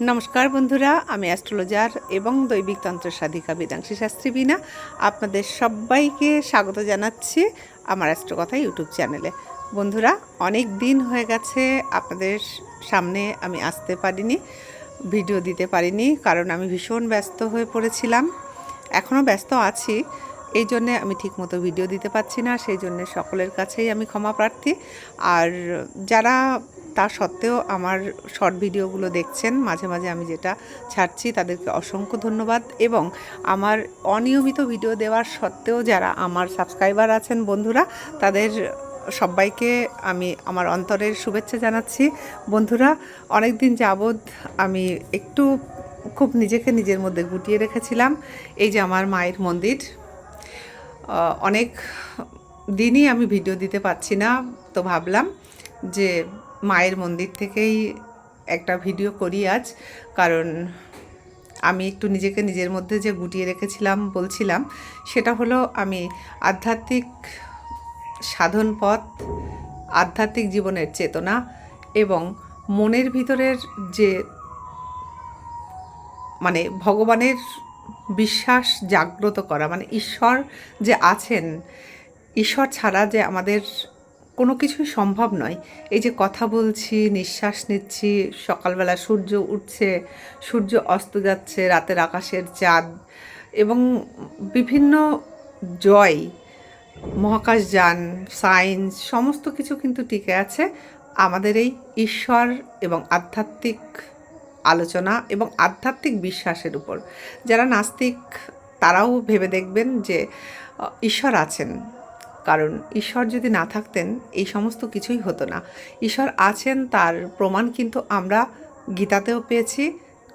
নমস্কার বন্ধুরা, আমি অ্যাস্ট্রোলজার এবং দৈবিক তন্ত্র সাধিকা বেদাংশী শাস্ত্রী বিনা আপনাদের সবাইকে স্বাগত জানাচ্ছি আমার অ্যাস্ট্রোকথা ইউটিউব চ্যানেলে। বন্ধুরা, অনেক দিন হয়ে গেছে, আপনাদের সামনে আমি আসতে পারিনি, ভিডিও দিতে পারিনি, কারণ আমি ভীষণ ব্যস্ত হয়ে পড়েছিলাম। এখনও ব্যস্ত আছি, এই জন্যে আমি ঠিকমতো ভিডিও দিতে পারছি না, সেই জন্যে সকলের কাছেই আমি ক্ষমা প্রার্থী। আর যারা তা সত্ত্বেও আমার শর্ট ভিডিওগুলো দেখছেন, মাঝে মাঝে আমি যেটা ছাড়ছি তাদেরকে অসংখ্য ধন্যবাদ এবং আমার অনিয়মিত ভিডিও দেওয়ার সত্ত্বেও যারা আমার সাবস্ক্রাইবার আছেন বন্ধুরা, তাদের সবাইকে আমি আমার অন্তরের শুভেচ্ছা জানাচ্ছি। বন্ধুরা অনেক দিন যাবৎ আমি একটু খুব নিজেকে নিজের মধ্যে গুটিয়ে রেখেছিলাম, এই যে আমার মায়ের মন্দির। অনেক দিনই আমি ভিডিও দিতে পারছি না, তো ভাবলাম যে মায়ের মন্দির থেকেই একটা ভিডিও করি আজ। কারণ আমি একটু নিজেকে নিজের মধ্যে যে গুটিয়ে রেখেছিলাম, বলছিলাম, সেটা হলো আমি আধ্যাত্মিক সাধন পথ, আধ্যাত্মিক জীবনের চেতনা এবং মনের ভিতরের যে মানে ভগবানের বিশ্বাস জাগ্রত করা মানে ঈশ্বর যে আছেন, ঈশ্বর ছাড়া যে আমাদের কোনো কিছুই সম্ভব নয়। এই যে কথা বলছি, নিঃশ্বাস নিচ্ছি, সকালবেলা সূর্য উঠছে, সূর্য অস্ত যাচ্ছে, রাতের আকাশের চাঁদ এবং বিভিন্ন জয় মহাকাশযান সায়েন্স, সমস্ত কিছু কিন্তু টিকে আছে আমাদের এই ঈশ্বর এবং আধ্যাত্মিক আলোচনা এবং আধ্যাত্মিক বিশ্বাসের উপর। যারা নাস্তিক, তারাও ভেবে দেখবেন যে ঈশ্বর আছেন। কারণ ঈশ্বর যদি না থাকতেন এই সমস্ত কিছুই হতো না। ঈশ্বর আছেন, তার প্রমাণ কিন্তু আমরা গীতাতেও পেয়েছি,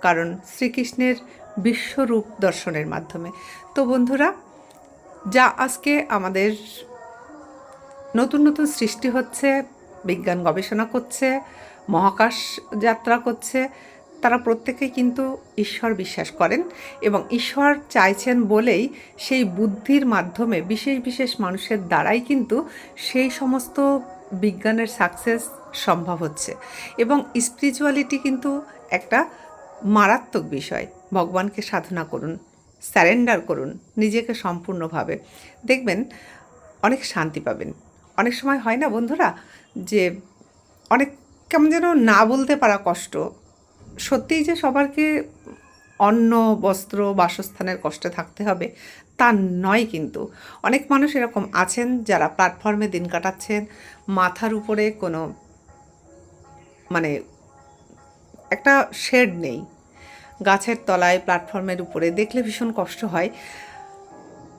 কারণ শ্রীকৃষ্ণের বিশ্বরূপ দর্শনের মাধ্যমে। তো বন্ধুরা, যা আজকে আমাদের নতুন নতুন সৃষ্টি হচ্ছে, বিজ্ঞান গবেষণা করছে, মহাকাশ যাত্রা করছে তারা প্রত্যেকেই কিন্তু ঈশ্বর বিশ্বাস করেন এবং ঈশ্বর চাইছেন বলেই সেই বুদ্ধির মাধ্যমে বিশেষ বিশেষ মানুষের দ্বারাই কিন্তু সেই সমস্ত বিজ্ঞানের সাকসেস সম্ভব হচ্ছে। এবং স্পিরিচুয়ালিটি কিন্তু একটা মারাত্মক বিষয়। ভগবানকে সাধনা করুন স্যারেন্ডার করুন, নিজেকে সম্পূর্ণভাবে। দেখবেন, অনেক শান্তি পাবেন। অনেক সময় হয় না বন্ধুরা, যে অনেক কেমন যেন না বলতে পারা কষ্ট। সত্যিই যে সবারকে অন্ন, বস্ত্র, বাসস্থানের কষ্টে থাকতে হবে, তা নয় কিন্তু। অনেক মানুষ এরকম আছেন যারা প্ল্যাটফর্মে দিন কাটাচ্ছেন, মাথার উপরে কোনো মানে একটা শেড নেই। গাছের তলায় প্ল্যাটফর্মের উপরে দেখলে ভীষণ কষ্ট হয়।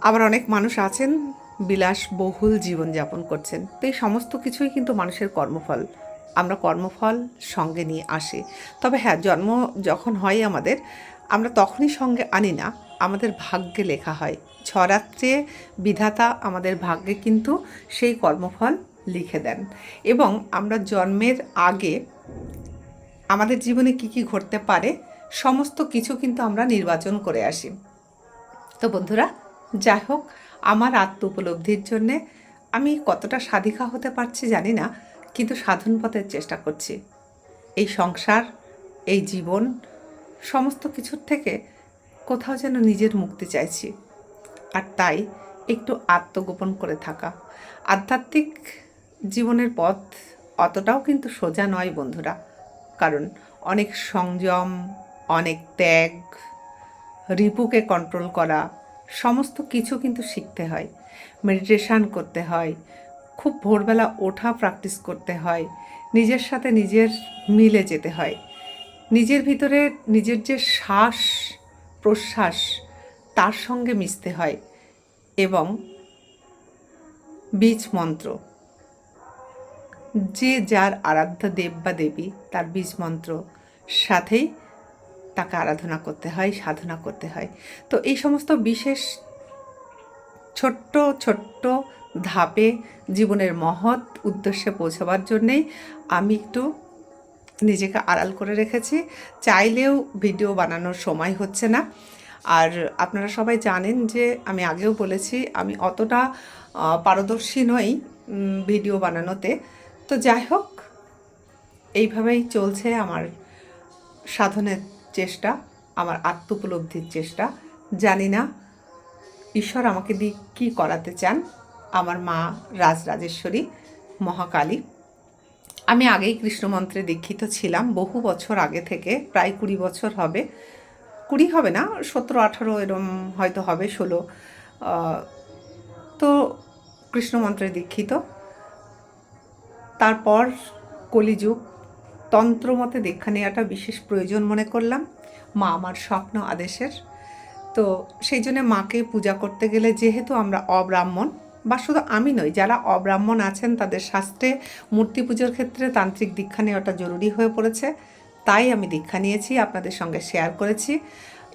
আবার অনেক মানুষ আছেন বিলাস বিলাসবহুল জীবনযাপন করছেন। তো এই সমস্ত কিছুই কিন্তু মানুষের কর্মফল। আমরা কর্মফল সঙ্গে নিয়ে আসি। তবে হ্যাঁ জন্ম যখন হয় আমাদের, আমরা তখনই সঙ্গে আনি না, আমাদের ভাগ্যে লেখা হয়। ছরাত্রে বিধাতা আমাদের ভাগ্যে কিন্তু সেই কর্মফল লিখে দেন। এবং আমরা জন্মের আগে আমাদের জীবনে কি কি ঘটতে পারে, সমস্ত কিছু কিন্তু আমরা নির্বাচন করে আসি। তো বন্ধুরা, যাই হোক, আমার আত্ম উপলব্ধির জন্যে আমি কতটা সাধিকা হতে পারছি জানি না কিন্তু সাধন পথের চেষ্টা করছি। এই সংসার, এই জীবন, সমস্ত কিছুর থেকে কোথাও যেন নিজের মুক্তি চাইছি। আর তাই একটু আত্মগোপন করে থাকা। আধ্যাত্মিক জীবনের পথ অতটাও কিন্তু সোজা নয় বন্ধুরা। কারণ অনেক সংযম, অনেক ত্যাগ, রিপুকে কন্ট্রোল করা, সমস্ত কিছু কিন্তু শিখতে হয়। মেডিটেশান করতে হয় খুব ভোরবেলা ওঠা প্র্যাকটিস করতে হয়। নিজের সাথে নিজের মিলে যেতে হয়। নিজের ভিতরে নিজের যে শ্বাস প্রশ্বাস, তার সঙ্গে মিশতে হয় এবং বীজ মন্ত্র। যে যার আরাধ্য দেব বা দেবী, তার বীজ মন্ত্র সাথেই তাকে আরাধনা করতে হয়, সাধনা করতে হয়। তো এই সমস্ত বিশেষ ছোট্ট ছোট্ট ধাপে জীবনের মহৎ উদ্দেশ্যে পৌঁছাবার জন্যেই আমি একটু নিজেকে আড়াল করে রেখেছি। চাইলেও ভিডিও বানানোর সময় হচ্ছে না। আর আপনারা সবাই জানেন যে আমি আগেও বলেছি, আমি অতটা পারদর্শী নই ভিডিও বানানোতে। তো যাই হোক, এইভাবেই চলছে আমার সাধনের চেষ্টা, আমার আত্মোপলব্ধির চেষ্টা। জানি না, ঈশ্বর আমাকে দিয়ে কী করাতে চান। আমার মা রাজরাজেশ্বরী মহাকালী। আমি আগেই কৃষ্ণমন্ত্রে দীক্ষিত ছিলাম, বহু বছর আগে থেকে, প্রায় কুড়ি বছর হবে। কুড়ি হবে না, সতেরো, আঠারো এরম হয়তো হবে, ষোলো। তো কৃষ্ণমন্ত্রে দীক্ষিত। তারপর কলিযুগ তন্ত্রমতে দীক্ষা নেওয়াটা বিশেষ প্রয়োজন মনে করলাম। মা আমার স্বপ্ন আদেশের। তো সেই জন্য মাকে পূজা করতে গেলে যেহেতু আমরা অব্রাহ্মণ বা শুধু আমি নই, যারা অব্রাহ্মণ আছেন তাদের শাস্ত্রে মূর্তি পুজোর ক্ষেত্রে তান্ত্রিক দীক্ষা নেওয়াটা জরুরি হয়ে পড়েছে। তাই আমি দীক্ষা নিয়েছি, আপনাদের সঙ্গে শেয়ার করেছি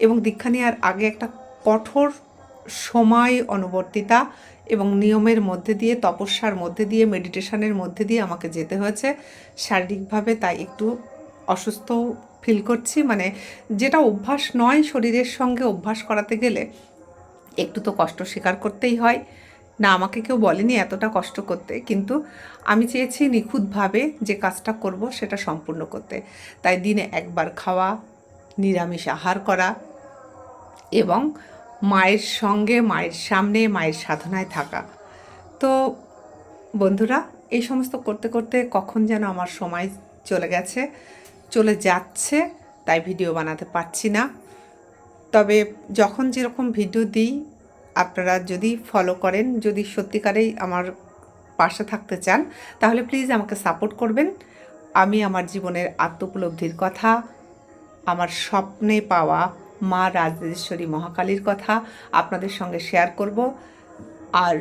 এবং দীক্ষা নেওয়ার আগে একটা কঠোর সময় অনুবর্তিতা এবং নিয়মের মধ্যে দিয়ে, তপস্যার মধ্যে দিয়ে মেডিটেশনের মধ্যে দিয়ে আমাকে যেতে হয়েছে। শারীরিকভাবে তাই একটু অসুস্থ ফিল করছি মানে যেটা অভ্যাস নয় শরীরের সঙ্গে অভ্যাস করাতে গেলে, একটু তো কষ্ট স্বীকার করতেই হয়। না, আমাকে কেউ বলেনি এতটা কষ্ট করতে, কিন্তু আমি চেয়েছি নিখুঁতভাবে যে কাজটা করব সেটা সম্পূর্ণ করতে। তাই দিনে একবার খাওয়া, নিরামিষ আহার করা এবং মায়ের সঙ্গে, মায়ের সামনে, মায়ের সাধনায় থাকা। তো বন্ধুরা, এই সমস্ত করতে করতে কখন যেন আমার সময় চলে গেছে, চলে যাচ্ছে, তাই ভিডিও বানাতে পারছি না। তবে যখন যেরকম ভিডিও দিই আপনারা যদি ফলো করেন, যদি সত্যিকারেই আমার পাশে থাকতে চান, তাহলে প্লিজ আমাকে সাপোর্ট করবেন। আমি আমার জীবনের আত্মোপলব্ধির কথা, আমার স্বপ্নে পাওয়া মা রাজেশ্বরী মহাকালীর কথা আপনাদের সঙ্গে শেয়ার করব। আর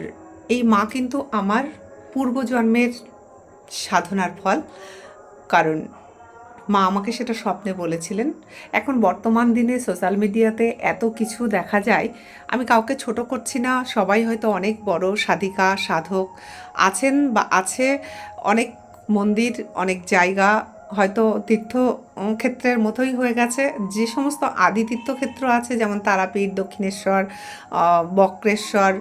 এই মা কিন্তু আমার পূর্বজন্মের সাধনার ফল, কারণ মা আমাকে সেটা স্বপ্নে বলেছিলেন। এখন বর্তমান দিনে সোশ্যাল মিডিয়াতে এত কিছু দেখা যায়, আমি কাউকে ছোট করছি না, সবাই হয়তো অনেক বড় সাধিকা, সাধক আছেন বা আছে অনেক মন্দির, অনেক জায়গা, হয়তো তীর্থ ক্ষেত্রের মতোই হয়ে গেছে। যে সমস্ত আদি তীর্থক্ষেত্র আছে, যেমন তারাপীঠ, দক্ষিণেশ্বর বক্রেশ্বর,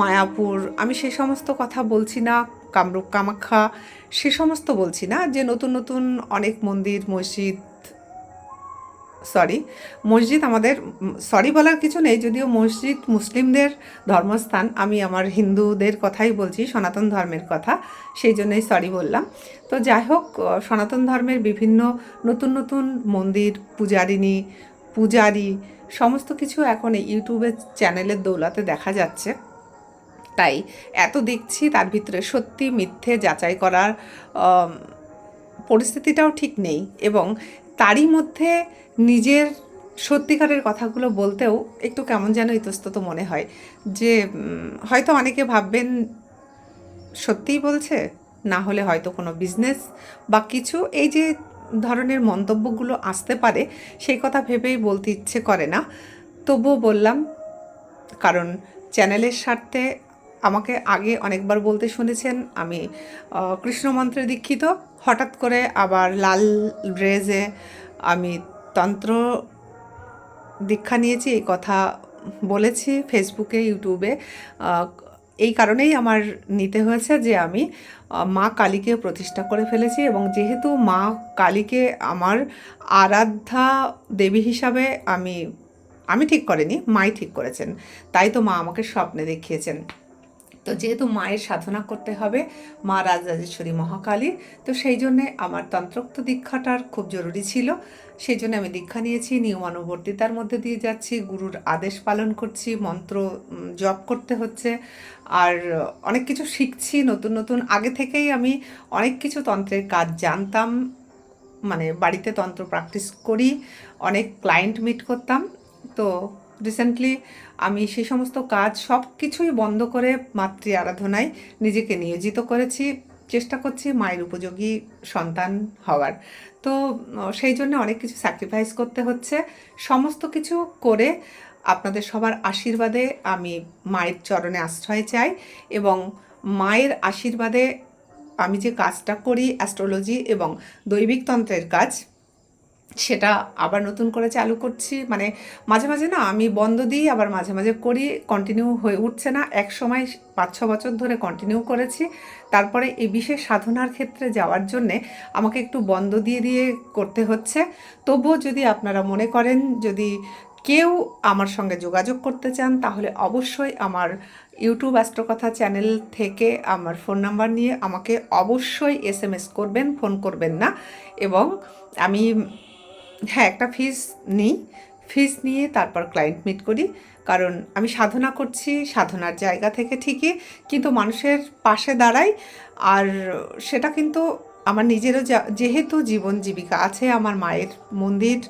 মায়াপুর, আমি সে সমস্ত কথা বলছি না। কামরূপ কামাখ্যা, সে সমস্ত বলছি না, যে নতুন নতুন অনেক মন্দির, মসজিদ সরি মসজিদ আমাদের সরি বলার কিছু নেই, যদিও মসজিদ মুসলিমদের ধর্মস্থান, আমি আমার হিন্দুদের কথাই বলছি, সনাতন ধর্মের কথা, সেই জন্যই সরি বললাম। তো যাই হোক সনাতন ধর্মের বিভিন্ন নতুন নতুন মন্দির, পূজারিণী, পূজারি, সমস্ত কিছু এখন ইউটিউবের চ্যানেলের দৌলাতে দেখা যাচ্ছে। তাই এত দেখছি তার ভিতরে সত্যি মিথ্যে যাচাই করার পরিস্থিতিটাও ঠিক নেই এবং তারই মধ্যে নিজের সত্যিকারের কথাগুলো বলতেও একটু কেমন যেন ইতস্তত মনে হয় যে হয়তো অনেকে ভাববেন সত্যিই বলছে, না হলে হয়তো কোনো বিজনেস বা কিছু এই যে ধরনের মন্তব্যগুলো আসতে পারে সেই কথা ভেবেই বলতে ইচ্ছে করে না। তবুও বললাম, কারণ চ্যানেলের স্বার্থে আমাকে আগে অনেকবার বলতে শুনেছেন আমি আহ, কৃষ্ণ মন্ত্রে দীক্ষিত। হঠাৎ করে আবার লাল ড্রেসে আমি তন্ত্র দীক্ষা নিয়েছি এই কথা বলেছি ফেসবুকে ইউটিউবে। এই কারণেই আমার নিতে হয়েছে যে আমি মা কালীকে প্রতিষ্ঠা করে ফেলেছি এবং যেহেতু মা কালীকে আমার আরাধ্যা দেবী হিসাবে আমি আমি ঠিক করিনি মাই ঠিক করেছেন। তাই তো মা আমাকে স্বপ্নে দেখিয়েছেন। তো যেহেতু মায়ের সাধনা করতে হবে, মা রাজরাজেশ্বরী মহাকালী, তো সেই জন্যে আমার তন্ত্রোক্ত দীক্ষাটার খুব জরুরি ছিল। সেই জন্য আমি দীক্ষা নিয়েছি, নিয়মানুবর্তিতার মধ্যে দিয়ে যাচ্ছি, গুরুর আদেশ পালন করছি, মন্ত্র জপ করতে হচ্ছে। আর অনেক কিছু শিখছি, নতুন নতুন, আগে থেকেই আমি অনেক কিছু তন্ত্রের কাজ জানতাম। মানে বাড়িতে তন্ত্র প্র্যাকটিস করি, অনেক ক্লায়েন্ট মিট করতাম। তো রিসেন্টলি আমি সেই সমস্ত কাজ সব কিছুই বন্ধ করে মাতৃ আরাধনায় নিজেকে নিয়োজিত করেছি। চেষ্টা করছি মায়ের উপযোগী সন্তান হওয়ার। তো সেই জন্য অনেক কিছু স্যাক্রিফাইস করতে হচ্ছে। সমস্ত কিছু করে আপনাদের সবার আশীর্বাদে আমি মায়ের চরণে আশ্রয় চাই এবং মায়ের আশীর্বাদে আমি যে কাজটা করি অ্যাস্ট্রোলজি এবং দৈবিক তন্ত্রের কাজ সেটা আবার নতুন করে চালু করছি। মানে মাঝে মাঝে না আমি বন্ধ দিই, আবার মাঝে মাঝে করি কন্টিনিউ হয়ে উঠছে না। এক সময় পাঁচ, ছ বছর ধরে কন্টিনিউ করেছি। তারপরে এই বিশেষ সাধনার ক্ষেত্রে যাওয়ার জন্যে আমাকে একটু বন্ধ দিয়ে দিয়ে করতে হচ্ছে। তবুও যদি আপনারা মনে করেন, যদি কেউ আমার সঙ্গে যোগাযোগ করতে চান, তাহলে অবশ্যই আমার ইউটিউব অ্যাস্ট্রোকথা চ্যানেল থেকে আমার ফোন নাম্বার নিয়ে আমাকে অবশ্যই এস করবেন, ফোন করবেন না। এবং আমি হ্যাঁ একটা ফিস নিই। ফিস নিয়ে তারপর ক্লায়েন্ট মিট করি। কারণ আমি সাধনা করছি, সাধনার জায়গা থেকে ঠিকই, কিন্তু মানুষের পাশে দাঁড়াই। আর সেটা কিন্তু আমার নিজেরও যেহেতু জীবন জীবিকা আছে, আমার মায়ের মন্দির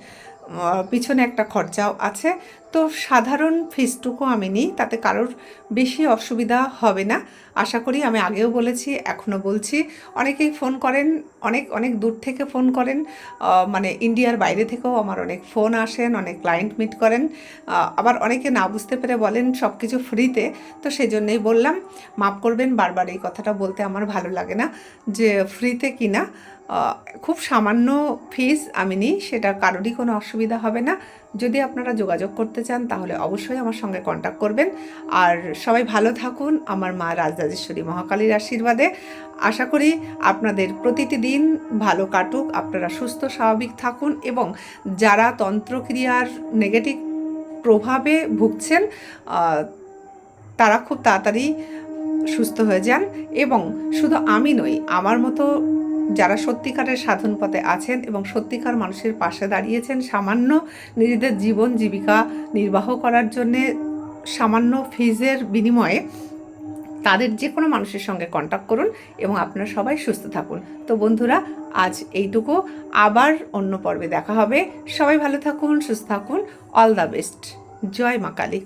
পিছনে একটা খরচাও আছে। তো সাধারণ ফিসটুকু আমি নিই, তাতে কারোর বেশি অসুবিধা হবে না। আশা করি আমি আগেও বলেছি, এখনও বলছি। অনেকেই ফোন করেন, অনেক অনেক দূর থেকে ফোন করেন। মানে ইন্ডিয়ার বাইরে থেকেও আমার অনেক ফোন আসেন, অনেক ক্লায়েন্ট মিট করেন। আবার অনেকে না বুঝতে পেরে বলেন সব কিছু ফ্রিতে তো সেই জন্যই বললাম, মাফ করবেন, বারবার এই কথাটা বলতে আমার ভালো লাগে না যে ফ্রিতে কিনা। খুব সামান্য ফিস আমি নিই সেটা কারোরই কোনো অসুবিধা হবে না। যদি আপনারা যোগাযোগ করতে চান, তাহলে অবশ্যই আমার সঙ্গে কন্ট্যাক্ট করবেন। আর সবাই ভালো থাকুন, আমার মা রাজরাজেশ্বরী মহাকালীর আশীর্বাদে। আশা করি আপনাদের প্রতিটি দিন ভালো কাটুক, আপনারা সুস্থ, স্বাভাবিক থাকুন এবং যারা তন্ত্রক্রিয়ার নেগেটিভ প্রভাবে ভুগছেন তারা খুব তাড়াতাড়ি সুস্থ হয়ে যান। এবং শুধু আমি নই, আমার মতো যারা সত্যিকারের সাধন পথে আছেন এবং সত্যিকার মানুষের পাশে দাঁড়িয়েছেন, সামান্য নিজেদের জীবন জীবিকা নির্বাহ করার জন্যে, সামান্য ফিজের বিনিময়ে তাদের যে কোনো মানুষের সঙ্গে কন্ট্যাক্ট করুন এবং আপনারা সবাই সুস্থ থাকুন। তো বন্ধুরা, আজ এইটুকু। আবার অন্য পর্বে দেখা হবে। সবাই ভালো থাকুন, সুস্থ থাকুন। অল দ্য বেস্ট জয় মা কালী।